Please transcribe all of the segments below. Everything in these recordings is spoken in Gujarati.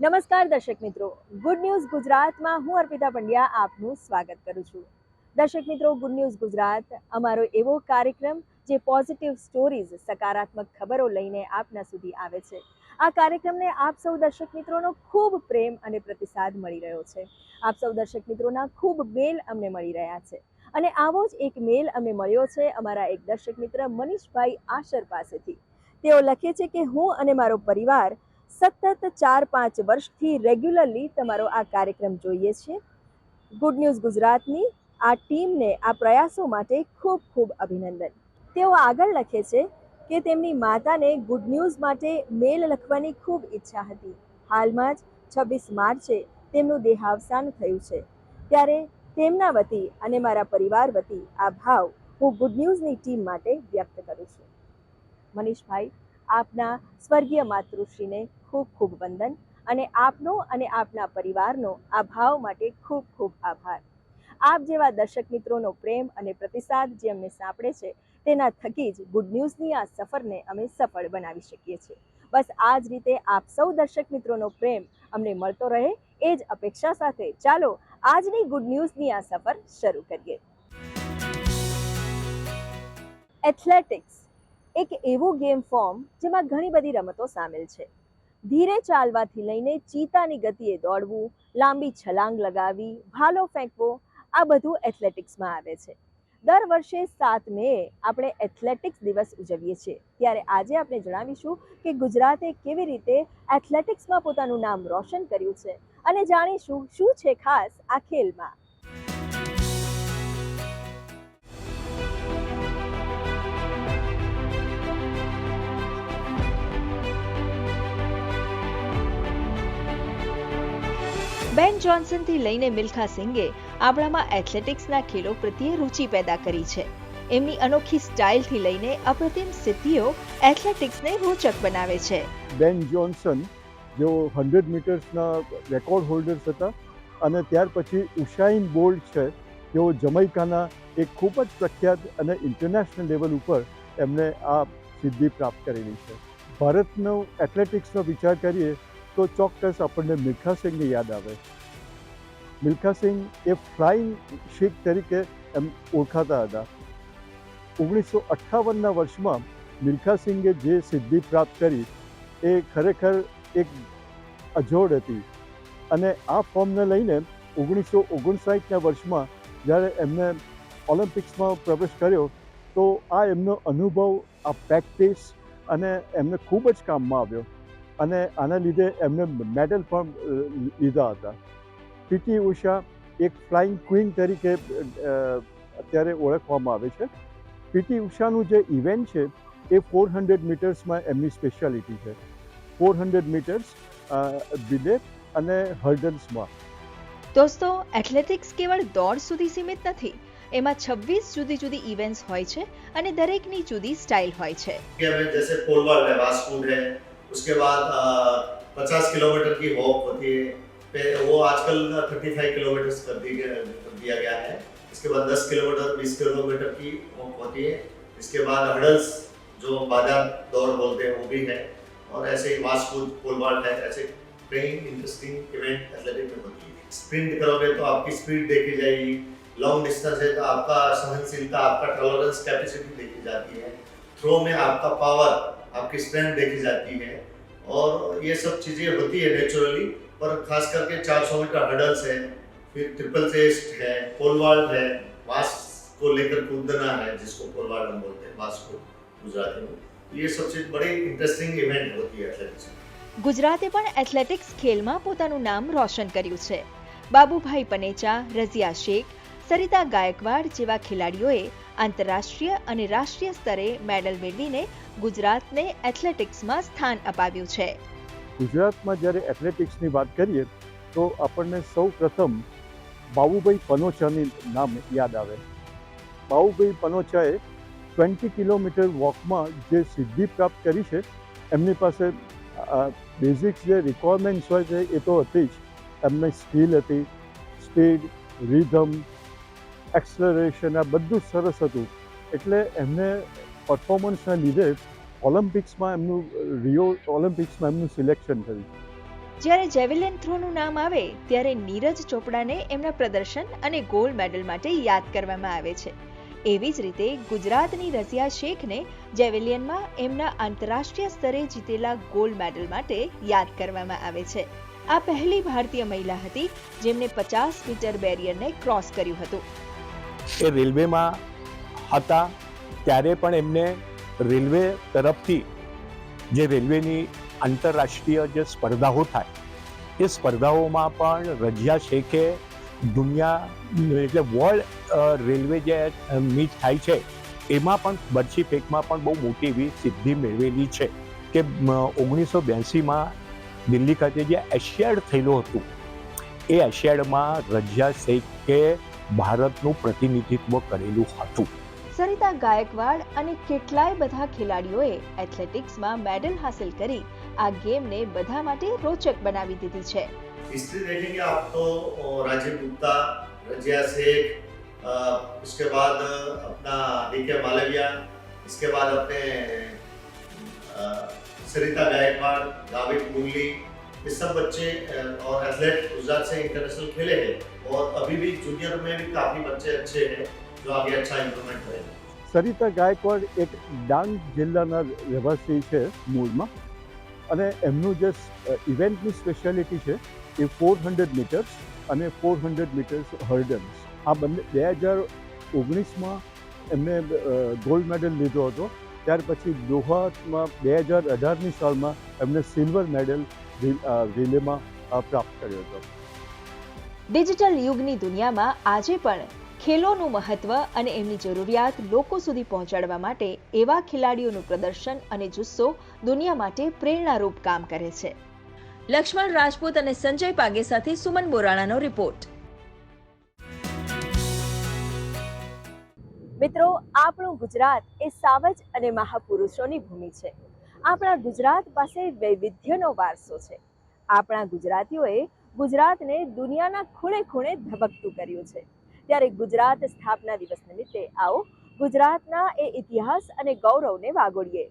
નમસ્કાર દર્શક મિત્રો. ગુડ ન્યૂઝ ગુજરાતમાં હું અર્પિતા પંડ્યા આપનું સ્વાગત કરું છું. દર્શક મિત્રો ગુડ ન્યૂઝ ગુજરાત અમારો એવો કાર્યક્રમ જે પોઝિટિવ સ્ટોરીઝ સકારાત્મક ખબરો લઈને આપના સુધી આવે છે. આ કાર્યક્રમને આપ સૌ દર્શક મિત્રોનો ખૂબ પ્રેમ અને પ્રતિસાદ મળી રહ્યો છે. આપ સૌ દર્શક મિત્રોના ખૂબ મેલ અમને મળી રહ્યા છે. અને આવો જ એક મેલ અમને મળ્યો છે અમારા એક દર્શક મિત્ર મનીષભાઈ આશર પાસેથી. તેઓ લખે છે કે હું અને મારો પરિવાર સતત ચાર પાંચ વર્ષથી રેગ્યુલરલી તમારો આ કાર્યક્રમ જોઈએ છીએ ગુડ ન્યૂઝ ગુજરાતની આ ટીમને આ પ્રયાસો માટે ખૂબ ખૂબ અભિનંદન. તેઓ આગળ લખે છે કે તેમની માતાને ગુડ ન્યૂઝ માટે મેલ લખવાની ખૂબ ઈચ્છા હતી. હાલમાં જ છવ્વીસ માર્ચે તેમનું દેહાવસાન થયું છે. ત્યારે તેમના વતી અને મારા પરિવાર વતી આ ભાવ હું ગુડ ન્યૂઝની ટીમ માટે વ્યક્ત કરું છું. મનીષભાઈ, આપના સ્વર્ગીય માતૃશ્રીને ખૂબ ખૂબ વંદન અને આપનો અને આપના પરિવારનો આ ભાવ માટે ખૂબ ખૂબ આભાર. આપ જેવા દર્શક મિત્રોનો પ્રેમ અને પ્રતિસાદ જે અમને સાંપડે છે, તેના થકી જ ગુડ ન્યૂઝની આ સફરને અમે સફળ બનાવી શકીએ છીએ. બસ આ જ રીતે આપ સૌ દર્શક મિત્રોનો પ્રેમ અમને મળતો રહે, એ જ અપેક્ષા સાથે ચાલો આજની ગુડ ન્યૂઝની આ સફર શરૂ કરીએ. એથ્લેટિક્સ એક એવું ગેમ ફોર્મ જેમાં ઘણી બધી રમતો સામેલ છે. ધીરે ચાલવાથી લઈને ચીતાની ગતિએ દોડવું, લાંબી છલાંગ લગાવી, ભાલો ફેંકવો, આ બધું એથ્લેટિક્સમાં આવે છે. દર વર્ષે સાત મે આપણે એથ્લેટિક્સ દિવસ ઉજવીએ છીએ. ત્યારે આજે આપણે જણાવીશું કે ગુજરાતે કેવી રીતે એથ્લેટિક્સમાં પોતાનું નામ રોશન કર્યું છે અને જાણીશું શું છે ખાસ આ ખેલમાં. બેન જોન્સનથી લઈને મિલ્ખા સિંઘે આપણામાં એથ્લેટિક્સના ખેલો પ્રત્યે રુચિ પેદા કરી છે. એમની અનોખી સ્ટાઇલથી લઈને અપ્રતિમ સિદ્ધિઓ એથ્લેટિક્સને રોચક બનાવે છે. બેન જોન્સન જેઓ હંડ્રેડ મીટર્સના રેકોર્ડ હોલ્ડર્સ હતા અને ત્યાર પછી ઉશાઇન બોલ્ટ છે જેઓ જમૈકાના એક ખૂબ જ પ્રખ્યાત અને ઇન્ટરનેશનલ લેવલ ઉપર એમને આ સિદ્ધિ પ્રાપ્ત કરેલી છે. ભારતનો એથ્લેટિક્સનો વિચાર કરીએ તો ચોક્કસ આપણને મિલ્ખા સિંહને યાદ આવે. મિલ્ખા સિંહ એ ફ્લાઇંગ શીખ તરીકે એમ ઓળખાતા હતા ઓગણીસો અઠ્ઠાવનના વર્ષમાં મિલ્ખા સિંઘે જે સિદ્ધિ પ્રાપ્ત કરી એ ખરેખર એક અજોડ હતી અને આ ફોર્મને લઈને ઓગણીસો ઓગણસાઠના વર્ષમાં જ્યારે એમને ઓલિમ્પિક્સમાં પ્રવેશ કર્યો, તો આ એમનો અનુભવ, આ પ્રેક્ટિસ અને એમને ખૂબ જ કામમાં આવ્યો અને આના લીધે એમને મેડલ પણ લીધા હતા. પીટી ઉષા એક ફ્લાઇંગ ક્વીન તરીકે અ, અત્યારે ઓળખવામાં આવે છે પીટી ઉષાનું જે ઇવેન્ટ છે એ ફોર હંડ્રેડ મીટર્સમાં એમની સ્પેશિયાલિટી છે ફોર હંડ્રેડ મીટર્સ રિલે અને હર્ડલ્સમાં દોસ્તો એથ્લેટિક્સ કેવળ દોડ સુધી સીમિત નથી એમાં છવ્વીસ જુદી જુદી ઇવેન્ટ્સ હોય છે અને દરેકની જુદી સ્ટાઇલ હોય છે के में जैसे पोल वॉल्ट है वास्कूड है उसके बाद पचास किलोमीटर की हॉप होती है पे वो आजकल थर्टी फाइव किलोमीटर कर दी दिया गया है। इसके बाद दस किलोमीटर बीस किलोमीटर की होती है। इसके बाद हडल्स जो बाज़ार दौड़ बोलते हैं, वो भी है। और ऐसे ही वास्कूड पोल वॉल्ट है, ऐसे कई इंटरेस्टिंग इवेंट एथलेटिक में होती है। स्प्रिंट करोगे तो आपकी स्पीड देखी जाएगी। लॉन्ग डिस्टेंस है तो आपका सहनशीलता, आपका टॉलरेंस कैपेसिटी देखी जाती है। थ्रो में आपका पावर आपकी स्ट्रेंथ देखी जाती है। और ये सब चीज़ें होती है नेचुरली पर खास करके 400 मीटर हडल्स है फिर ट्रिपल चेस्ट है पोल वॉल्ट है वास को लेकर कूदना है जिसको पोल वॉल्ट हम बोलते हैं वास को गुजराती में तो ये सब चीज़ बड़ी इंटरेस्टिंग इवेंट होती है एथलेटिक्स में ગુજરાતે પણ એથ્લેટિક્સ ખેલમાં પોતાનું નામ રોશન કર્યું છે બાબુભાઈ પનેચા રઝિયા શેખ સરિતા ગાયકવાડ જેવા ખેલાડીઓએ આંતરરાષ્ટ્રીય અને રાષ્ટ્રીય સ્તરે મેડલ મેળવીને ગુજરાતને એથ્લેટિક્સમાં સ્થાન અપાવ્યું છે ગુજરાતમાં જ્યારે એથ્લેટિક્સની વાત કરીએ, તો આપણને સૌ પ્રથમ બાબુભાઈ પનોચાની નામ યાદ આવે. બાબુભાઈ પનોચાએ ટ્વેન્ટી કિલોમીટર વોકમાં જે સિદ્ધિ પ્રાપ્ત કરી છે, એમની પાસે બેઝિક્સ જે રિક્વાયરમેન્ટ્સ હોય છે, એ તો હતી જ. એમની સ્કિલ હતી, સ્પીડ રિધમ એક્સલરેશન આ બધું સરસ હતું. એટલે એમને પરફોર્મન્સના લીધે ઓલિમ્પિક્સમાં એમનું રિયો ઓલિમ્પિક્સમાં એમનું સિલેક્શન થયું. જ્યારે જેવેલિયન થ્રોનું નામ આવે ત્યારે નીરજ ચોપડાને એમના પ્રદર્શન અને ગોલ્ડ મેડલ માટે યાદ કરવામાં આવે છે. એવી જ રીતે ગુજરાતની રઝિયા શેખને જેવેલિયનમાં એમના આંતરરાષ્ટ્રીય સ્તરે જીતેલા ગોલ્ડ મેડલ માટે યાદ કરવામાં આવે છે. આ પહેલી ભારતીય મહિલા હતી જેમણે પચાસ મીટર બેરિયરને ક્રોસ કર્યું હતું. એ રેલવેમાં હતા ત્યારે પણ એમને રેલવે તરફથી જે રેલવેની આંતરરાષ્ટ્રીય જે સ્પર્ધાઓ થાય, એ સ્પર્ધાઓમાં પણ રજિયા શેખે દુનિયા, એટલે વર્લ્ડ રેલવે જે મીટ થાય છે, એમાં પણ બરછી ફેંકમાં પણ બહુ મોટી એવી સિદ્ધિ મેળવેલી છે કે ઓગણીસો બ્યાસીમાં દિલ્હી ખાતે જે એશિયાડ થયેલું હતું, એ એશિયાડમાં રજિયા શેખે ભારતનું પ્રતિનિધિત્વ કરેલું હતું. સરિતા ગાયકવાડ અને કેટલાય બધા ખેલાડીઓએ એથ્લેટિક્સમાં મેડલ હાંસલ કરી આ ગેમને બધા માટે રોચક બનાવી દીધી છે हिस्ट्री देखेंगे आप तो अ, राजीव गुप्ता रजिया शेख अ, उसके बाद अपना डी के मालविया इसके बाद अपने अ, सरिता गायकवाड़ दाविद मुरली ये सब बच्चे अ, और एथलेट गुजरात से इंटरनेशनल खेले हैं और अभी भी जूनियर में भी काफ़ी बच्चे अच्छे हैं जो आगे अच्छा इम्प्रूवमेंट करेंगे સરિતા ગાયકવાડ એક ડાંગ જિલ્લાના રહેવાસી છે મૂળમાં અને એમનું જે ઇવેન્ટની સ્પેશિયાલિટી છે એ ફોર હંડ્રેડ મીટર્સ અને ફોર હંડ્રેડ મીટર્સ હર્ડલ્સ આ બંને બે હજાર ઓગણીસમાં એમને ગોલ્ડ મેડલ લીધો હતો ત્યાર પછી દોહામાં બે હજાર અઢારની સાલમાં એમને સિલ્વર મેડલ રિલેમાં અ, પ્રાપ્ત કર્યો હતો ડિજિટલ યુગની દુનિયામાં આજે પણ ખેલોનું મહત્વ અને એમની જરૂરિયાત લોકો સુધી પહોંચાડવા માટે એવા ખેલાડીઓનું પ્રદર્શન અને જુસ્સો દુનિયા માટે પ્રેરણારૂપ કામ કરે છે. લક્ષ્મણ રાજપૂત અને સંજય પાગે સાથે સુમન બોરાણાનો રિપોર્ટ. મિત્રો, આપણું ગુજરાત એ સાવજ અને મહાપુરુષોની ભૂમિ છે. આપણા ગુજરાત પાસે વૈવિધ્યનો વારસો છે. આપણા ગુજરાતીઓએ ગુજરાતને દુનિયાના ખૂણે ખૂણે ધબકતું કર્યું છે. ત્યારે ગુજરાત સ્થાપના દિવસ નિમિત્તે આવો ગુજરાતના એ ઇતિહાસ અને ગૌરવને વાગોળીએ.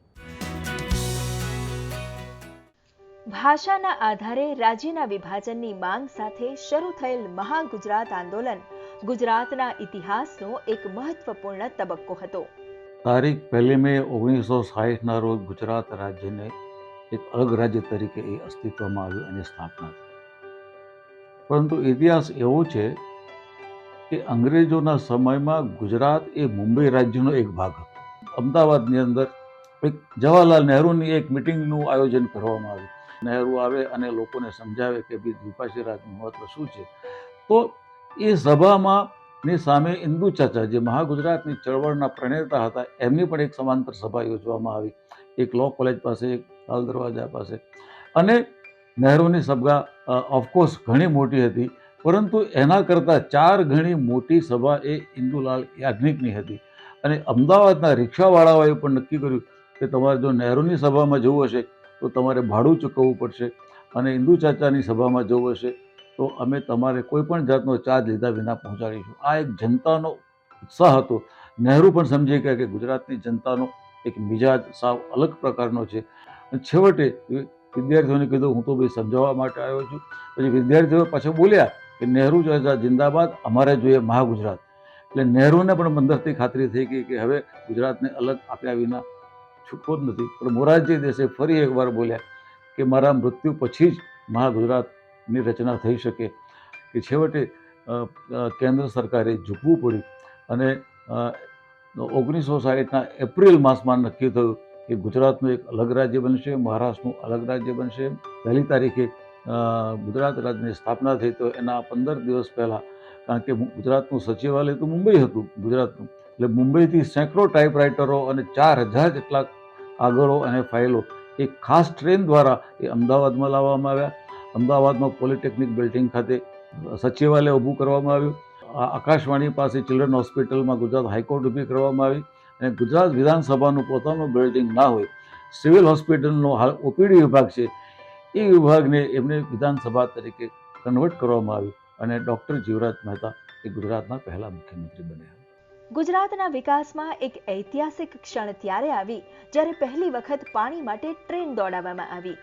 ભાષાના આધારે રાજ્યના વિભાજનની માંગ સાથે શરૂ થયેલ મહાગુજરાત આંદોલન ગુજરાતના ઇતિહાસનો એક મહત્વપૂર્ણ તબક્કો હતો. તારીખ પહેલી મે ઓગણીસો સાહીઠના રોજ ગુજરાત રાજ્યને એક અલગ રાજ્ય તરીકે એ અસ્તિત્વમાં આવ્યું અને સ્થાપના થઈ. પરંતુ ઇતિહાસ એવો છે કે અંગ્રેજોના સમયમાં ગુજરાત એ મુંબઈ રાજ્યનો એક ભાગ હતો. અમદાવાદની અંદર એક જવાહરલાલ નહેરુની એક મિટિંગનું આયોજન કરવામાં આવ્યું. નહેરુ આવે અને લોકોને સમજાવે કે ભાઈ દ્વિપાશી રાજનું મહત્વ શું છે. તો એ સભામાં ની સામે ઇન્દુ ચાચા જે મહાગુજરાતની ચળવળના પ્રણેતા હતા, એમની પણ એક સમાંતર સભા યોજવામાં આવી. એક લો કોલેજ પાસે, એક લાલ દરવાજા પાસે. અને નહેરુની સભા ઓફકોર્સ ઘણી મોટી હતી. પરંતુ એના કરતાં ચાર ઘણી મોટી સભા એ ઇન્દુલાલ યાજ્ઞિકની હતી. અને અમદાવાદના રિક્ષાવાળાઓએ પણ નક્કી કર્યું કે તમારે જો નહેરુની સભામાં જવું હશે, તો તમારે ભાડું ચૂકવવું પડશે અને ઇન્દુ ચાચાની સભામાં જવું હશે, તો અમે તમારે કોઈ પણ જાતનો ચાર્જ લીધા વિના પહોંચાડીશું. આ એક જનતાનો ઉત્સાહ હતો. નહેરુ પણ સમજી ગયા કે ગુજરાતની જનતાનો એક મિજાજ સાવ અલગ પ્રકારનો છે. છેવટે વિદ્યાર્થીઓને કીધું, હું તો ભાઈ સમજાવવા માટે આવ્યો છું. પછી વિદ્યાર્થીઓ પાછા બોલ્યા કે નહેરુ ચાચા જિંદાબાદ, અમારે જોઈએ મહાગુજરાત. એટલે નહેરુને પણ અંદરથી ખાતરી થઈ ગઈ કે હવે ગુજરાતને અલગ આપ્યા વિના છૂટકો જ નથી. પણ મોરારજી દેસાઈ ફરી એકવાર બોલ્યા કે મારા મૃત્યુ પછી જ મહાગુજરાતની રચના થઈ શકે, કે છેવટે કેન્દ્ર સરકારે ઝૂકવું પડ્યું. અને ઓગણીસો સાહીઠના એપ્રિલ માસમાં નક્કી થયું કે ગુજરાતનું એક અલગ રાજ્ય બનશે, મહારાષ્ટ્રનું અલગ રાજ્ય બનશે. પહેલી તારીખે ગુજરાત રાજ્યની સ્થાપના થઈ તો એના પંદર દિવસ પહેલાં, કારણ કે ગુજરાતનું સચિવાલય તો મુંબઈ હતું, ગુજરાતનું. એટલે મુંબઈથી સેંકડો ટાઈપરાઇટરો અને ચાર હજાર જેટલા કાગળો અને ફાઇલો એક ખાસ ટ્રેન દ્વારા એ અમદાવાદમાં લાવવામાં આવ્યા. અમદાવાદમાં પોલિટેકનિક બિલ્ડિંગ ખાતે સચિવાલય ઊભું કરવામાં આવ્યું. આકાશવાણી પાસે ચિલ્ડ્રન હોસ્પિટલમાં ગુજરાત હાઈકોર્ટ ઊભી કરવામાં આવી અને ગુજરાત વિધાનસભાનું પોતાનું બિલ્ડિંગ ના હોય. સિવિલ હોસ્પિટલનો હાલ ઓપીડી વિભાગ છે. એ વિભાગને એમને વિધાનસભા તરીકે કન્વર્ટ કરવામાં આવ્યું અને ડૉક્ટર જીવરાજ મહેતા એ ગુજરાતના પહેલા મુખ્યમંત્રી બન્યા. ગુજરાતના વિકાસમાં એક ઐતિહાસિક ક્ષણ ત્યારે આવી જ્યારે પહેલી વખત પાણી માટે ટ્રેન દોડાવવામાં આવી.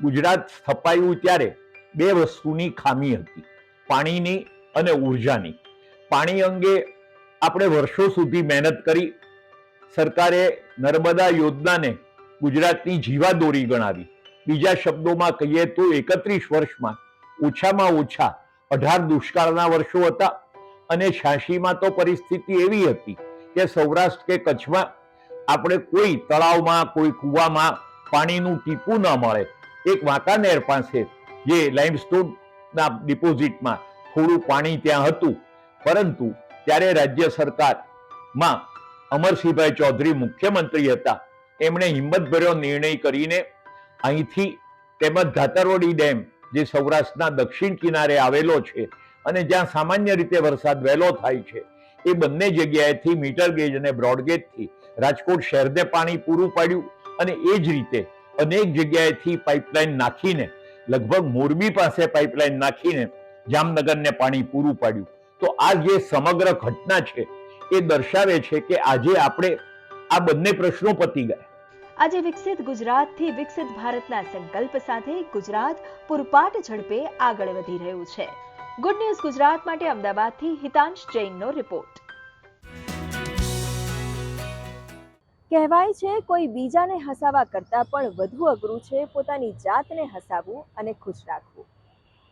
ગુજરાત સ્થપાયું ત્યારે બે વસ્તુની ખામી હતી પાણીની અને ઉર્જાની. પાણી અંગે આપણે વર્ષો સુધી મહેનત કરી સરકારે નર્મદા યોજનાને ગુજરાતની જીવાદોરી ગણાવી. બીજા શબ્દોમાં કહીએ તો એકત્રીસ વર્ષમાં ઓછામાં ઓછા અઢાર દુષ્કાળના વર્ષો હતા. અને છ્યાસીમાં તો પરિસ્થિતિ એવી હતી કે સૌરાષ્ટ્ર કે કચ્છમાં આપણે કોઈ તળાવમાં, કોઈ કૂવામાં પાણીનું ટીપું ન મળે. એક વાંકાનેર પાસે જે લાઇમસ્ટોનના ડિપોઝિટમાં થોડું પાણી ત્યાં હતું. પરંતુ ત્યારે રાજ્ય સરકારમાં અમરસિંહભાઈ ચૌધરી મુખ્યમંત્રી હતા. એમણે હિંમતભર્યો નિર્ણય કરીને અહીંથી તેમજ ધાતરવડી ડેમ, જે સૌરાષ્ટ્રના દક્ષિણ કિનારે આવેલો છે અને જ્યાં સામાન્ય રીતે વરસાદ વહેલો થાય છે, એ બંને જગ્યાએથી મીટર ગેજ અને બ્રોડગેજથી રાજકોટ શહેરને પાણી પૂરું પાડ્યું અને એ જ રીતે અનેક જગ્યાએથી પાઇપલાઇન નાખીને, લગભગ મોરબી પાસે પાઇપલાઇન નાખીને જામનગરને પાણી પૂરું પાડ્યું. તો આ જે સમગ્ર ઘટના છે, એ દર્શાવે છે કે આજે આપણે આ બંને પ્રશ્નો પતી ગયા. આજે વિકસિત ગુજરાતથી વિકસિત ભારતના સંકલ્પ સાથે ગુજરાત પૂરપાટ ઝડપે આગળ વધી રહ્યું છે. ગુડ ન્યૂઝ ગુજરાત માટે અમદાવાદથી હિતાંશ જૈનનો રિપોર્ટ કહેવાય છે, કોઈ બીજાને હસાવા કરતાં પણ વધુ અઘરું છે પોતાની જાતને હસાવવું અને ખુશ રાખવું.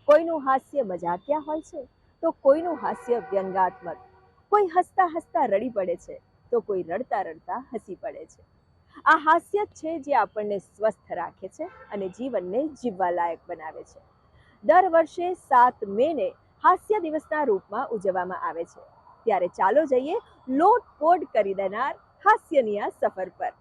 કોઈનું હાસ્ય મજાકિયા હોય છે, તો કોઈનું હાસ્ય વ્યંગાત્મક. કોઈ હસતા હસતા રડી પડે છે, તો કોઈ રડતા રડતા હસી પડે છે. આ હાસ્ય છે જે આપણને સ્વસ્થ રાખે છે અને જીવનને જીવવા લાયક બનાવે છે. દર વર્ષે સાત મેને હાસ્ય દિવસના રૂપમાં ઉજવવામાં આવે છે. ત્યારે ચાલો જઈએ લોટપોટ કરી દેનાર હાસ્યની આ સફર પર.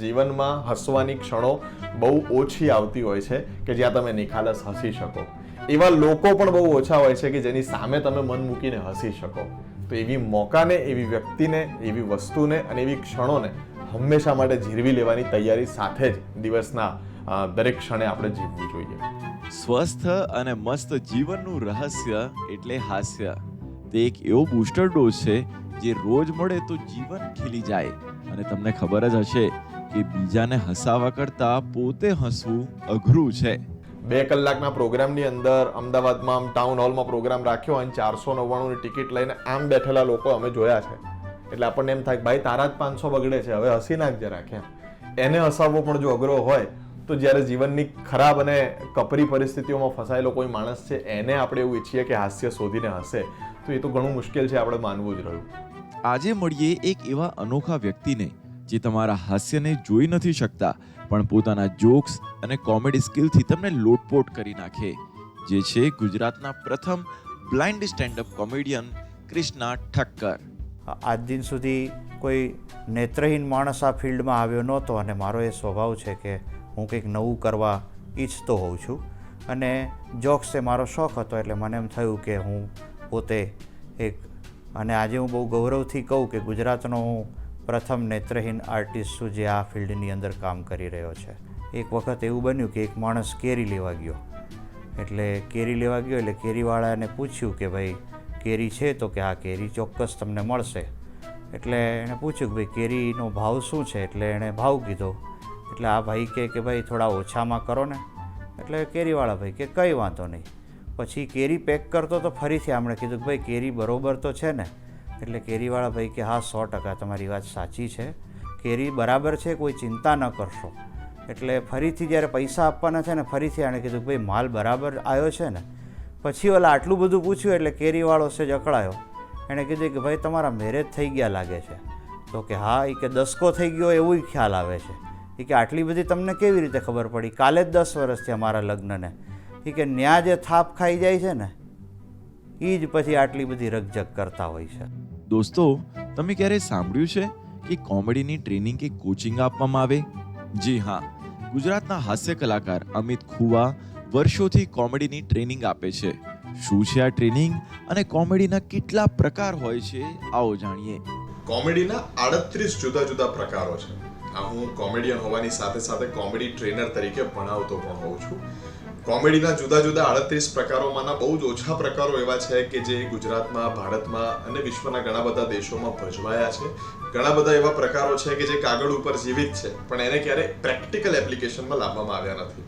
જીવનમાં હસવાની ક્ષણો બહુ ઓછી આવતી હોય છે કે જ્યાં તમે નિખાલસ હસી શકો. એવા લોકો પણ બહુ ઓછા હોય છે કે જેની સામે તમે મન મૂકીને હસી શકો. તો એવી મોકાને, એવી વ્યક્તિને, એવી વસ્તુને અને એવી ક્ષણોને હંમેશા માટે જીરવી લેવાની તૈયારી સાથે જ દિવસના દરેક ક્ષણે આપણે જીવવું જોઈએ. સ્વસ્થ અને મસ્ત જીવનનું રહસ્ય એટલે હાસ્ય. તે એક એવો બૂસ્ટર ડોઝ છે જે રોજ મળે તો જીવન ખીલી જાય. અને તમને ખબર જ હશે કે બીજાને હસાવા કરતાં પોતે હસવું અઘરું છે. બે કલાકના પ્રોગ્રામની અંદર અમદાવાદમાં આમ ટાઉન હોલમાં પ્રોગ્રામ રાખ્યો અને ચારસો નવ્વાણુંની ટિકિટ લઈને આમ બેઠેલા લોકો અમે જોયા છે. એટલે આપણને એમ થાય ભાઈ તારા જ પાંચસો બગડે છે, હવે હસી નાખ કેમ? એને હસાવવો પણ જો અઘરો હોય, તો જ્યારે જીવનની ખરાબ અને કપરી પરિસ્થિતિઓમાં ફસાયેલો કોઈ માણસ છે, એને આપણે એવું ઈચ્છીએ કે હાસ્ય શોધીને હસે. તો એ તો ઘણું મુશ્કેલ છે, આપણે માનવું જ રહ્યું. આજે મળીએ એક એવા અનોખા વ્યક્તિને જે તમારા હાસ્યને જોઈ નથી શકતા પણ પોતાના જોક્સ અને કોમેડી સ્કિલથી તમને લોટપોટ કરી નાખે, જે છે ગુજરાતના પ્રથમ blind standup comedian Krishna Thakkar. આજ દિન સુધી કોઈ નેત્રહીન માણસ આ ફિલ્ડમાં આવ્યો નહોતો અને મારો એ સ્વભાવ છે કે હું કંઈક નવું કરવા ઈચ્છતો હોઉં છું. અને જોક્સ એ મારો શોખ હતો એટલે મને એમ થયું કે હું પોતે એક, અને આજે હું બહુ ગૌરવથી કહું કે ગુજરાતનો હું પ્રથમ નેત્રહીન આર્ટિસ્ટ છું જે આ ફિલ્ડની અંદર કામ કરી રહ્યો છે? એક વખત એવું બન્યું કે એક માણસ કેરી લેવા ગયો. એટલે કેરી લેવા ગયો એટલે કેરીવાળાને પૂછ્યું કે ભાઈ, કેરી છે તો કે આ કેરી ચોક્કસ તમને મળશે. એટલે એણે પૂછ્યું કે ભાઈ, કેરીનો ભાવ શું છે? એટલે એણે ભાવ કીધો. એટલે આ ભાઈ કહે કે ભાઈ, થોડા ઓછામાં કરો ને. એટલે કેરીવાળા ભાઈ કે, કંઈ વાંધો નહીં. પછી કેરી પેક કરતો તો ફરીથી આમણે કીધું કે ભાઈ, કેરી બરોબર તો છે ને એટલે કેરીવાળા ભાઈ કે, હા, સો ટકા, તમારી વાત સાચી છે. કેરી બરાબર છે, કોઈ ચિંતા ન કરશો. એટલે ફરીથી જ્યારે પૈસા આપવાના છે ને, ફરીથી આણે કીધું, ભાઈ, માલ બરાબર આવ્યો છે ને. પછી ઓલા આટલું બધું પૂછ્યું એટલે કેરીવાળો છે જકડાયો એણે કીધું કે, ભાઈ, તમારા મેરેજ થઈ ગયા લાગે છે. તો કે, હા એ કે દસકો થઈ ગયો, એવું ખ્યાલ આવે છે. એ કે, આટલી બધી તમને કેવી રીતે ખબર પડી? કાલે જ દસ વર્ષ થયા મારા લગ્નને. એ કે, ન્યા જે થાપ ખાઈ જાય છે ને એ જ પછી આટલી બધી રકઝક કરતા હોય છે. દોસ્તો, તમે ક્યારે સાંભળ્યું છે કે કોમેડીની ટ્રેનિંગ કે કોચિંગ આપવામાં આવે? જી હા. ગુજરાતના હાસ્ય કલાકાર અમિત ખુવા વર્ષોથી કોમેડીની ટ્રેનિંગ આપે છે. શું છે આ ટ્રેનિંગ અને કોમેડીના કેટલા પ્રકાર હોય છે? આવો જાણીએ. કોમેડીના આડત્રીસ જુદા જુદા પ્રકારો છે. આ હું કોમેડિયન હોવાની સાથે સાથે કોમેડી ટ્રેનર તરીકે ભણાવતો પણ હોઉં છું. કોમેડીના જુદા જુદા આડત્રીસ પ્રકારોમાંના બહુ જ ઓછા પ્રકારો એવા છે કે જે ગુજરાતમાં, ભારતમાં અને વિશ્વના ઘણા બધા દેશોમાં ભજવાયા છે. ઘણા બધા એવા પ્રકારો છે કે જે કાગળ ઉપર જીવિત છે, પણ એને ક્યારેય પ્રેક્ટિકલ એપ્લિકેશનમાં લાવવામાં આવ્યા નથી.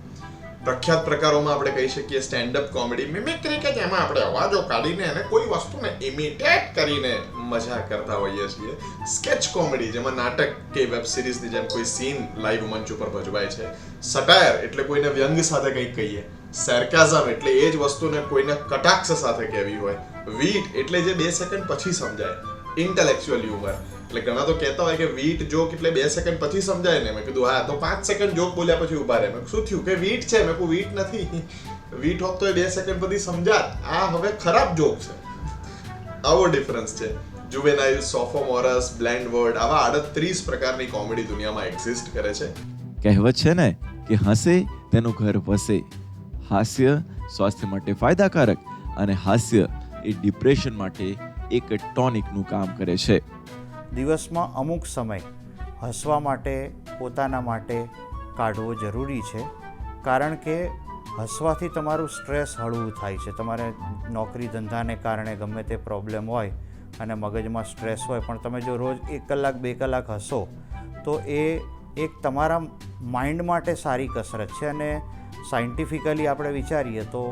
પ્રખ્યાત પ્રકારોમાં આપણે કહી શકીએ સ્ટેન્ડઅપ કોમેડી મિમિક્રી કે જેમાં આપણે અવાજો કાઢીને અને કોઈ વસ્તુને ઇમિટેટ કરીને મજા કરતા હોઈએ છીએ. સ્કેચ કોમેડી જેમાં નાટક કે વેબ સિરીઝની જેમ કોઈ સીન લાઈવ મંચ ઉપર ભજવાય છે. સટાયર એટલે કોઈને વ્યંગ સાથે કંઈક કહીએ. સેર્કાઝમ એટલે એ જ વસ્તુને કોઈને કટાક્ષ સાથે કહેવી હોય. વીટ એટલે જે બે સેકન્ડ પછી સમજાય. ઇન્ટેલેક્ચ્યુઅલ હ્યુમર એટલે ઘણા તો કહેતા હોય કે વીટ જોક એટલે બે સેકન્ડ પછી સમજાય ને. મેં કીધું, હા, તો પાંચ સેકન્ડ જોક બોલ્યા પછી ઊભા રહે. મેં શું થયું? કે વીટ છે? મેં કહું વીટ નથી. વીટ હોત તો એ બે સેકન્ડ પછી સમજાત. આ હવે ખરાબ જોક છે. આવો ડિફરન્સ છે. જુવેનાઇલ સોફોમોરસ બ્લેન્ડ વર્ડ આવા આડત્રીસ પ્રકારની કોમેડી દુનિયામાં એક્ઝિસ્ટ કરે છે. કહેવત છે ને કે હસે, તેનું ઘર વસે. હાસ્ય સ્વાસ્થ્ય માટે ફાયદાકારક અને હાસ્ય એ ડિપ્રેશન માટે એક ટોનિકનું કામ કરે છે. દિવસમાં અમુક સમય હસવા માટે, પોતાના માટે કાઢવો જરૂરી છે, કારણ કે હસવાથી તમારું સ્ટ્રેસ હળવું થાય છે. તમારે નોકરી ધંધાને કારણે ગમે તે પ્રોબ્લેમ હોય અને મગજમાં સ્ટ્રેસ હોય, પણ તમે જો રોજ એક કલાક, બે કલાક હસો, તો એ એક તમારા માઇન્ડ માટે સારી કસરત છે અને સાયન્ટિફિકલી આપણે વિચારીએ તો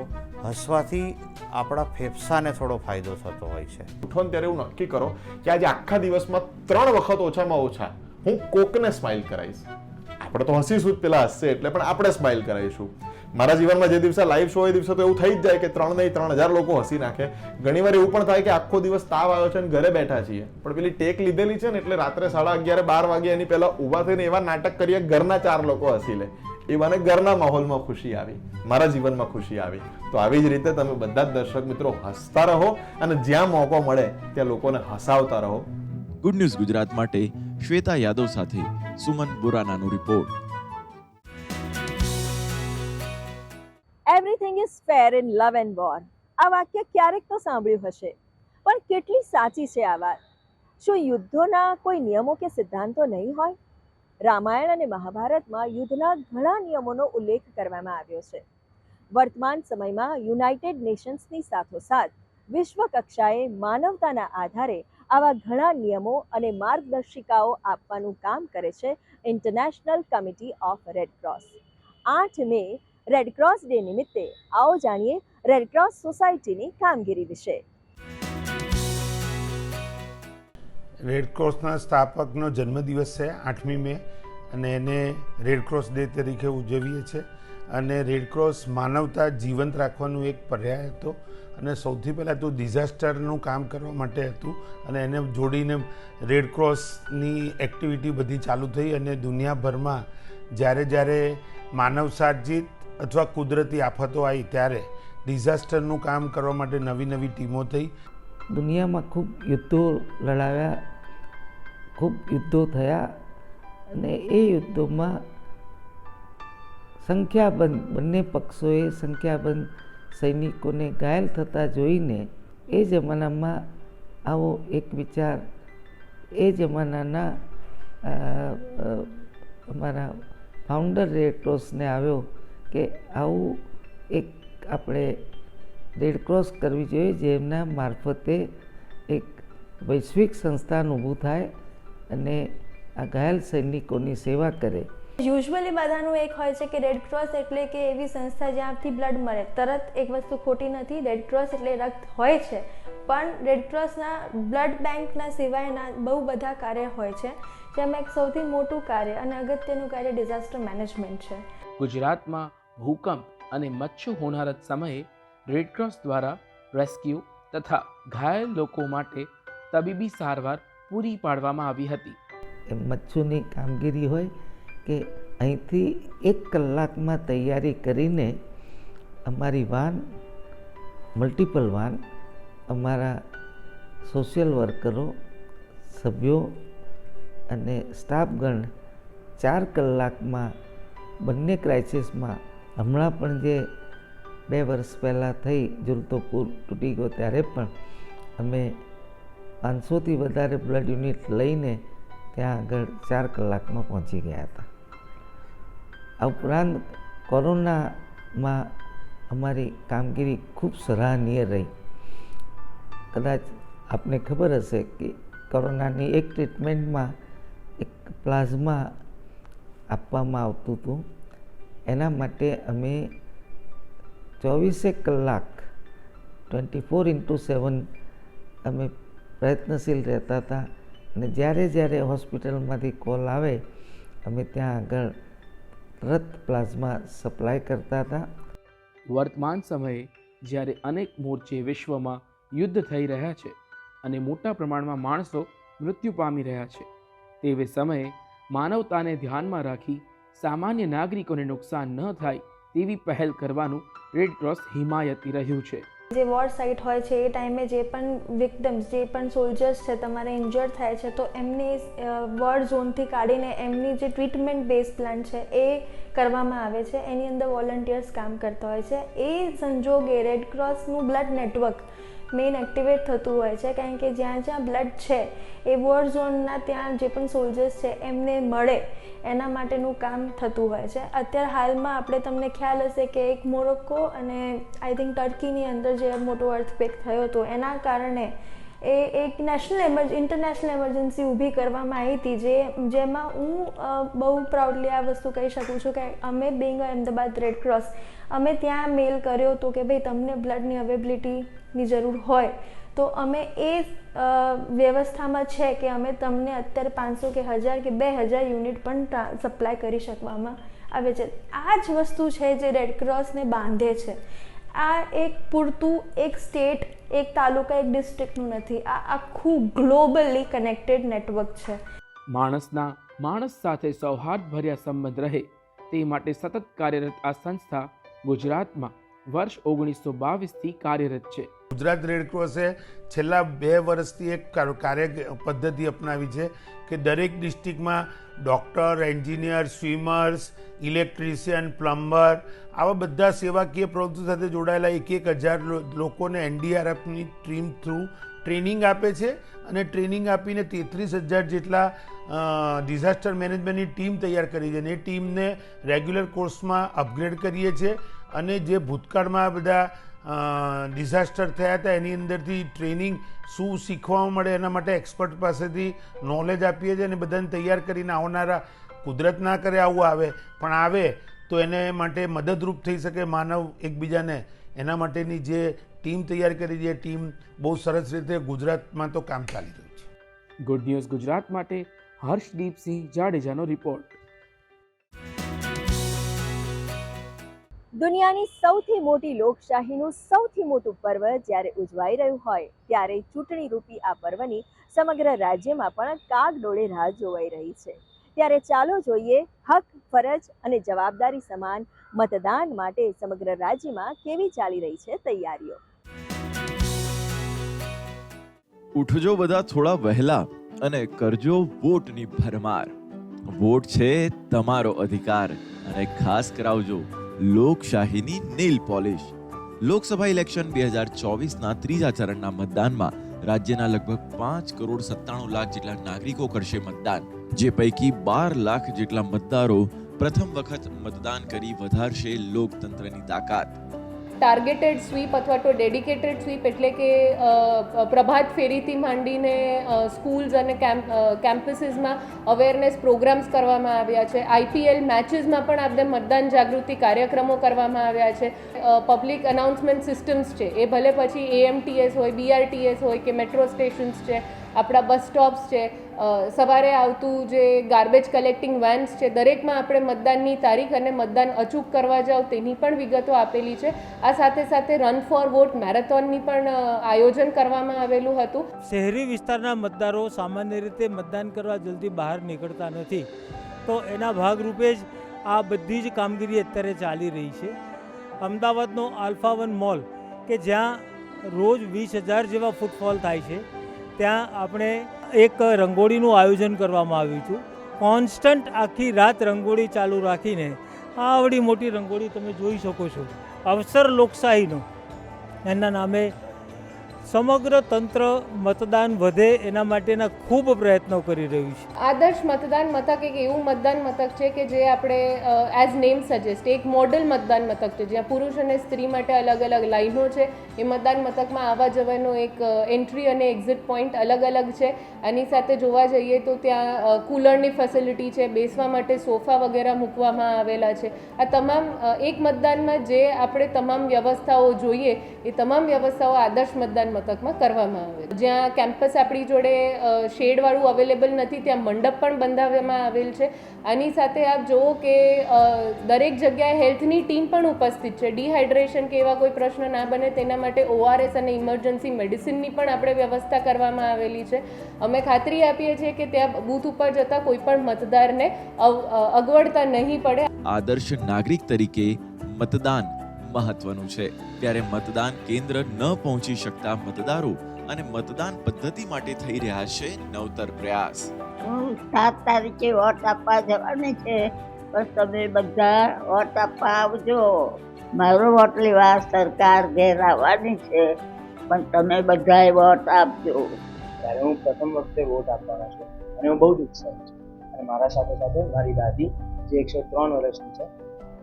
હસવાથી આપણા ફેફસાને થોડો ફાયદો થતો હોય છે. ઉઠો ને ત્યારે એવું નક્કી કરો કે આજે આખા દિવસમાં ત્રણ વખત ઓછામાં ઓછા હું કોકને સ્માઇલ કરાવીશ. આપણે તો હસીશું જ પેલા હસશે એટલે પણ આપણે સ્માઇલ કરાવીશું. મારા જીવનમાં જે દિવસે લાઈવ શો એ દિવસે તો એવું થઈ જ જાય કે ત્રણ નહીં, ત્રણ હજાર લોકો હસી નાખે. ઘણીવાર એવું પણ થાય કે આખો દિવસ તાવ આવ્યો છે અને ઘરે બેઠા છીએ. પણ પેલી ટેક લીધેલી છે ને એટલે રાત્રે સાડા અગિયારે બાર વાગે એની પહેલા ઊભા થઈને એવા નાટક કરીએ ઘરના ચાર લોકો હસી લે. એ મને ઘરના માહોલમાં ખુશી આવી મારા જીવનમાં ખુશી આવી. તો આવી જ રીતે તમે બધા જ દર્શક મિત્રો હસતા રહો અને જ્યાં મોકો મળે ત્યાં લોકોને હસાવતા રહો. ગુડ ન્યૂઝ ગુજરાત માટે શ્વેતા યાદવ સાથે Suman બોરાનાનો report. Everything is fair in love and war આ વાક્ય ક્યારેક તો સાંભળ્યું હશે પણ કેટલી સાચી છે આ વાત. શું યુદ્ધોના કોઈ નિયમો કે સિદ્ધાંતો નહીં હોય? રામાયણ અને મહાભારતમાં યુદ્ધના ઘણા નિયમોનો ઉલ્લેખ કરવામાં આવ્યો છે. વર્તમાન સમયમાં યુનાઇટેડ નેશન્સની સાથોસાથ વિશ્વ કક્ષાએ માનવતાના આધારે આવા ઘણા નિયમો અને માર્ગદર્શિકાઓ આપવાનું કામ કરે છે International Committee of Red Cross. આઠ મે, રેડ ક્રોસ ડે નિમિત્તે આવો જાણીએ રેડ ક્રોસ સોસાયટીની કામગીરી વિશે. રેડ ક્રોસના સ્થાપકનો જન્મદિવસ છે આઠમી મે અને એને રેડ ક્રોસ ડે તરીકે ઉજવીએ છીએ અને રેડ ક્રોસ માનવતા જીવંત રાખવાનું એક પર્યાય હતો અને સૌથી પહેલાં તો ડિઝાસ્ટરનું કામ કરવા માટે હતું અને એને જોડીને રેડ ક્રોસની એક્ટિવિટી બધી ચાલુ થઈ અને દુનિયાભરમાં જ્યારે જ્યારે માનવ અથવા કુદરતી આફતો આવી ત્યારે ડિઝાસ્ટરનું કામ કરવા માટે નવી નવી ટીમો થઈ. દુનિયામાં ખૂબ યુદ્ધો લડાવ્યા ખૂબ યુદ્ધો થયા અને એ યુદ્ધોમાં સંખ્યાબંધ, બંને પક્ષોએ સંખ્યાબંધ સૈનિકોને ઘાયલ થતા જોઈને એ જમાનામાં આવો એક વિચાર. એ જમાનાના અમારા ફાઉન્ડર રેડ ક્રોસને આવ્યો કે આવું એક આપણે રેડ ક્રોસ કરવી જોઈએ, જેમના મારફતે એક વૈશ્વિક સંસ્થાન ઊભું થાય અને આ ઘાયલ સૈનિકોની સેવા કરે. યુઝ્યુઅલી બધાનું એક હોય છે કે રેડ ક્રોસ એટલે કે એવી સંસ્થા જ્યાંથી બ્લડ મળે. તરત એક વસ્તુ ખોટી નથી રેડ ક્રોસ એટલે રક્ત હોય છે. પણ રેડ ક્રોસના બ્લડ બેંકના સિવાયના બહુ બધા કાર્ય હોય છે જેમાં એક સૌથી મોટું કાર્ય અને અગત્યનું કાર્ય ડિઝાસ્ટર મેનેજમેન્ટ છે. ગુજરાતમાં ભૂકંપ અને મચ્છુ હોનારત સમયે રેડક્રોસ દ્વારા રેસ્ક્યુ તથા ઘાયલ લોકો માટે તબીબી સારવાર પૂરી પાડવામાં આવી હતી. મચ્છુની કામગીરી હોય કે અહીંથી એક કલાકમાં તૈયારી કરીને અમારી વાન મલ્ટિપલ વાન, અમારા સોશિયલ વર્કરો સભ્યો અને સ્ટાફગણ ચાર કલાકમાં બંને ક્રાઇસિસમાં હમણાં પણ જે બે વર્ષ પહેલાં થઈ જુલતો પૂર તૂટી ગયો ત્યારે પણ અમે પાંચસોથી વધારે બ્લડ યુનિટ લઈને ત્યાં આગળ ચાર કલાકમાં પહોંચી ગયા હતા. આ ઉપરાંત કોરોનામાં અમારી કામગીરી ખૂબ સરાહનીય રહી. કદાચ આપને ખબર હશે કે કોરોનાની એક ટ્રીટમેન્ટમાં એક પ્લાઝમા આપવામાં આવતું હતું. એના માટે અમે ચોવીસેક કલાક ટ્વેન્ટી ફોર ઇન્ટુ સેવન અમે પ્રયત્નશીલ રહેતા હતા અને જ્યારે જ્યારે હોસ્પિટલમાંથી કોલ આવે, અમે ત્યાં આગળ તરત પ્લાઝમા સપ્લાય કરતા હતા. વર્તમાન સમયે જ્યારે અનેક મોરચે વિશ્વમાં યુદ્ધ થઈ રહ્યા છે અને મોટા પ્રમાણમાં માણસો મૃત્યુ પામી રહ્યા છે, તેવે સમયે માનવતાને ધ્યાનમાં રાખી સામાન્ય નાગરિકોને નુકસાન ન થાય તેવી પહેલ કરવાનું રેડક્રોસ હિમાયતી રહ્યું છે. જે વોર સાઇટ હોય છે, એ ટાઈમે જે પણ વિક્ટમ્સ જે પણ સોલ્જર્સ છે, તમારે ઇન્જર્ડ થાય છે, તો એમની વોર ઝોનથી કાઢીને એમની જે ટ્રીટમેન્ટ બેઝ પ્લાન છે, એ કરવામાં આવે છે. એની અંદર વોલન્ટિયર્સ કામ કરતા હોય છે. એ સંજોગે રેડક્રોસનું બ્લડ નેટવર્ક મેઇન એક્ટિવેટ થતું હોય છે, કારણ કે જ્યાં જ્યાં બ્લડ છે, એ વોર ઝોનના ત્યાં જે પણ સોલ્જર્સ છે, એમને મળે. એના માટેનું કામ થતું હોય છે. અત્યારે હાલમાં આપણે તમને ખ્યાલ હશે કે એક મોરોક્કો અને આઈ થિંક ટર્કીની અંદર જે મોટો અર્થક્વેક થયો હતો, એના કારણે એ એક નેશનલ એમરજ ઇન્ટરનેશનલ એમરજન્સી ઊભી કરવામાં આવી હતી, જે, જેમાં હું બહુ પ્રાઉડલી આ વસ્તુ કહી શકું છું કે અમે બિંગ અહેમદાબાદ રેડ ક્રોસ અમે ત્યાં મેલ કર્યો હતો કે ભાઈ તમને બ્લડની અવેબિલિટીની જરૂર હોય. તો અમે એ વ્યવસ્થામાં છે કે અમે તમને અત્યારે પાંચસો કે હજાર કે બે હજાર યુનિટ પણ સપ્લાય કરી શકવામાં આવે છે. આ જ વસ્તુ છે જે રેડક્રોસને બાંધે છે. આ એક પૂરતું, એક સ્ટેટ, એક તાલુકા, એક ડિસ્ટ્રિક્ટનું નથી. આ આખું ગ્લોબલી કનેક્ટેડ નેટવર્ક છે. માણસના, માણસ સાથે સૌહાર્દભર્યા સંબંધ રહે તે માટે સતત કાર્યરત આ સંસ્થા ગુજરાતમાં વર્ષ ઓગણીસો બાવીસથી કાર્યરત છે. ગુજરાત રેડક્રોસે છેલ્લા બે વર્ષથી એક કાર- કાર્ય પદ્ધતિ અપનાવી છે કે દરેક ડિસ્ટ્રિક્ટમાં doctor, engineer, swimmers, electrician, plumber આવા બધા સેવાકીય પ્રવૃત્તિ સાથે જોડાયેલા એક એક હજાર લોકોને એનડીઆરએફની ટીમ થ્રુ ટ્રેનિંગ આપે છે અને ટ્રેનિંગ આપીને તેત્રીસ હજાર જેટલા ડિઝાસ્ટર મેનેજમેન્ટની ટીમ તૈયાર કરી છે અને એ ટીમને રેગ્યુલર કોર્સમાં અપગ્રેડ કરીએ છીએ. અને જે ભૂતકાળમાં બધા ડિઝાસ્ટર થયા હતા, એની અંદરથી ટ્રેનિંગ શું શીખવા મળે એના માટે એક્સપર્ટ પાસેથી નોલેજ આપીએ છીએ અને બધાને તૈયાર કરીને આવનારા કુદરત ના કરે આવું આવે. પણ આવે તો એને માટે મદદરૂપ થઈ શકે માનવ એકબીજાને. એના માટેની જે ટીમ તૈયાર કરી છે ટીમ બહુ સરસ રીતે ગુજરાતમાં તો કામ ચાલી રહ્યું છે. ગુડ ન્યૂઝ ગુજરાત માટે, હર્ષદીપસિંહ જાડેજાનો રિપોર્ટ દુનિયાની સૌથી મોટી લોકશાહીનું સૌથી મોટું પર્વ જ્યારે ઉજવાઈ રહ્યું હોય, ત્યારે ચૂંટણી રૂપી આ પર્વની સમગ્ર રાજ્યમાં પણ કાગડોળે રાહ જોવાઈ રહી છે. ત્યારે ચાલો જોઈએ, હક, ફરજ અને જવાબદારી સમાન મતદાન માટે સમગ્ર રાજ્યમાં કેવી ચાલી રહી છે તૈયારીઓ. ઉઠજો બધા થોડા વહેલા અને કરજો વોટની ભરમાર. વોટ છે તમારો અધિકાર અને ખાસ કરાવજો. લોકશાહીની નેલ પોલિશ. લોકસભા ઇલેક્શન બે હજાર ચોવીસના ત્રીજા ચરણના મતદાનમાં રાજ્યના લગભગ પાંચ કરોડ સત્તાણું લાખ જેટલા નાગરિકો કરશે મતદાન, જે પૈકી બાર લાખ જેટલા મતદારો પ્રથમ વખત મતદાન કરી વધારશે લોકતંત્રની તાકાત. ટાર્ગેટેડ સ્વીપ અથવા તો ડેડિકેટેડ સ્વીપ એટલે કે પ્રભાત ફેરીથી માંડીને સ્કૂલ્સ અને કેમ્પ કેમ્પસીસમાં અવેરનેસ પ્રોગ્રામ્સ કરવામાં આવ્યા છે. આઈપીએલ મેચીસમાં પણ આપણે મતદાન જાગૃતિ કાર્યક્રમો કરવામાં આવ્યા છે. પબ્લિક અનાઉન્સમેન્ટ સિસ્ટમ્સ છે. એ ભલે પછી એએમટીએસ હોય બીઆરટીએસ હોય કે મેટ્રો સ્ટેશન્સ છે આપણા બસ સ્ટોપ્સ છે સવારે આવતું જે ગાર્બેજ કલેક્ટિંગ વેન્સ છે, દરેકમાં આપણે મતદાનની તારીખ અને મતદાન અચૂક કરવા જાઓ તેની પણ વિગતો આપેલી છે. આ સાથે સાથે રન ફોર વોટ મેરેથોનની પણ આયોજન કરવામાં આવેલું હતું. શહેરી વિસ્તારના મતદારો સામાન્ય રીતે મતદાન કરવા જલ્દી બહાર નીકળતા નથી. તો એના ભાગરૂપે જ આ બધી જ કામગીરી અત્યારે ચાલી રહી છે. અમદાવાદનો આલ્ફા વન મોલ, કે જ્યાં રોજ વીસ હજાર જેવા ફૂટફોલ થાય છે. ત્યાં આપણે એક રંગોળીનું આયોજન કરવામાં આવ્યું હતું કોન્સ્ટન્ટ આખી રાત રંગોળી ચાલુ રાખીને આવડી મોટી રંગોળી તમે જોઈ શકો છો. અવસર લોકશાહીનો. એના નામે સમગ્ર તંત્ર મતદાન વધે એના માટેના ખૂબ પ્રયત્નો કરી રહ્યું છે. આદર્શ મતદાન મથક એક એવું મતદાન મથક છે કે જે આપણે એઝ નેમ સજેસ્ટ એક મોડલ મતદાન મથક છે. જ્યાં પુરુષ અને સ્ત્રી માટે અલગ અલગ લાઈનો છે. એ મતદાન મથકમાં આવવા જવાનો એક એન્ટ્રી અને એક્ઝિટ પોઈન્ટ અલગ અલગ છે. આની સાથે જોવા જઈએ તો ત્યાં કુલરની ફેસિલિટી છે. બેસવા માટે સોફા વગેરે મૂકવામાં આવેલા છે. આ તમામ એક મતદાનમાં જે આપણે તમામ વ્યવસ્થાઓ જોઈએ, એ તમામ વ્યવસ્થાઓ આદર્શ મતદાન મથકમાં કરવામાં આવે. જ્યાં કેમ્પસ આપણી જોડે શેડવાળું અવેલેબલ નથી, ત્યાં મંડપ પણ બંધાવવામાં આવેલ છે. આની સાથે આપ જુઓ કે દરેક જગ્યાએ હેલ્થની ટીમ પણ ઉપસ્થિત છે. ડિહાઇડ્રેશન કે એવા કોઈ પ્રશ્ન ના બને તેના માટે ઓઆરએસ અને ઇમરજન્સી મેડિસિનની પણ આપણે વ્યવસ્થા કરવામાં આવેલી છે. અમે ખાતરી આપીએ છીએ કે ત્યાં બૂથ ઉપર જતા કોઈ પણ મતદારને અગવડતા નહીં પડે. આદર્શ નાગરિક તરીકે મતદાન મહત્વનું છે. ત્યારે મતદાન કેન્દ્ર ન પહોંચી શકતા મતદારો અને મતદાન પદ્ધતિ માટે થઈ રહ્યા છે નવતર પ્રયાસ. હું સાત તારીખે વોટ આપવા જવાની છે પણ તમે બધા વોટ આપવા આવજો. મારો વોટ લેવા સરકાર ઘેર આવવાની છે પણ તમે બધાએ વોટ આપજો. ત્યારે હું પ્રથમ વખતે વોટ આપવાના છું અને હું બહુ જ ઉત્સાહિત છું. અને મારા સાથે સાથે મારી દાદી જે એકસો ત્રણ વર્ષની છે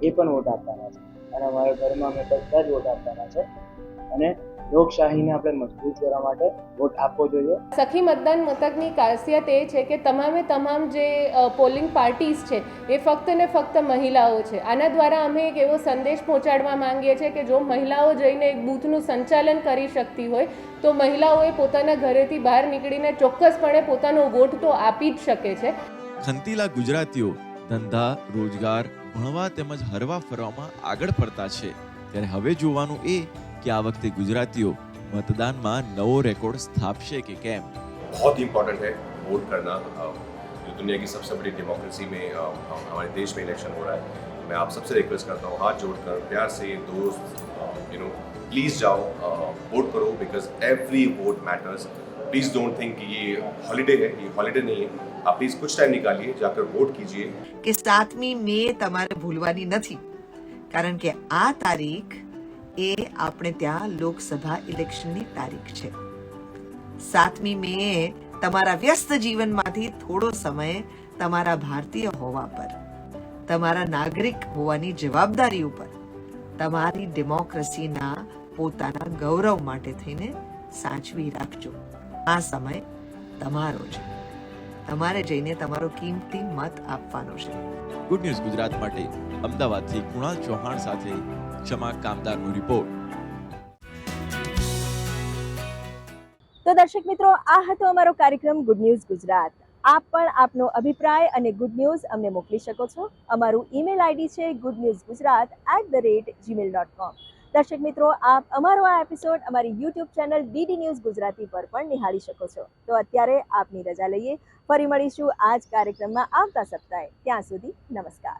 એ પણ વોટ આપવાના છે. અને અમારા ઘરમાં અમે બધા જ વોટ આપવાના છે. અને લોકશાહીને આપણે મજબૂત કરવા માટે વોટ આપવો જોઈએ. સખી મતદાન મથકની ખાસિયત એ છે કે તમામે તમામ જે પોલિંગ પાર્ટીઝ છે એ ફક્ત ને ફક્ત મહિલાઓ છે. આના દ્વારા અમે એક એવો સંદેશ પહોંચાડવા માંગીએ છીએ કે જો મહિલાઓ જઈને એક બૂથનું સંચાલન કરી શકતી હોય તો મહિલાઓએ પોતાના ઘરેથી બહાર નીકળીને ચોક્કસપણે પોતાનો વોટ તો આપી જ શકે છે. ખંતીલા ગુજરાતીઓ ધંધા રોજગાર ભણવા તેમજ હરવા ફરવામાં આગળ પડતા છે ત્યારે હવે જોવાનું એ કે આ વખતે ગુજરાતીઓ मतदान नवो रिकॉर्ड स्थापशे के केम बहुत ही इम्पोर्टेंट है वोट करना अ, जो दुनिया की सबसे बड़ी डेमोक्रेसी में अ, हमारे देश में इलेक्शन हो रहा है मैं आप सबसे रिक्वेस्ट करता हूँ हाथ जोड़कर प्यार से दोस्त यू नो प्लीज़ जाओ वोट करो because every vote matters please don't think कि ये हॉलीडे है ये हॉलीडे नहीं है आप प्लीज़ कुछ टाइम निकालिए जाकर वोट कीजिए કે સાતમી મે તમારે ભૂલવાની નથી કારણ કે આ તારીખ એ આપણે ત્યાં લોકસભા ઇલેક્શનની તારીખ છે સાતમી મે તમારા વ્યસ્ત જીવનમાંથી થોડો સમય તમારા ભારતીય હોવા પર તમારા નાગરિક હોવાની જવાબદારી ઉપર તમારી ડેમોક્રેસીના પોતાના ગૌરવ માટે થઈને સાચવી રાખજો આ સમય તમારો છે તમારે જઈને તમારો કિંમતી મત આપવાનો છે. ગુડ ન્યૂઝ ગુજરાત માટે અમદાવાદથી કુણાલ ચૌહાણ સાથે ક્ષમા કામદારનો રિપોર્ટ તો દર્શક મિત્રો આ હતો અમારો કાર્યક્રમ ગુડ ન્યૂઝ ગુજરાત. આપ પણ આપનો અભિપ્રાય અને ગુડ ન્યૂઝ અમને મોકલી શકો છો. અમારું ઈમેલ આઈડી છે good news Gujarat at the rate Gmail dot com દર્શક મિત્રો, આપ અમારો આ એપિસોડ અમારી YouTube channel DD news Gujarati પર પણ નિહાળી શકો છો. તો અત્યારે આપની રજા લઈએ. ફરી મળીશું આ જ કાર્યક્રમમાં આવતા સપ્તાહે. ત્યાં સુધી નમસ્કાર.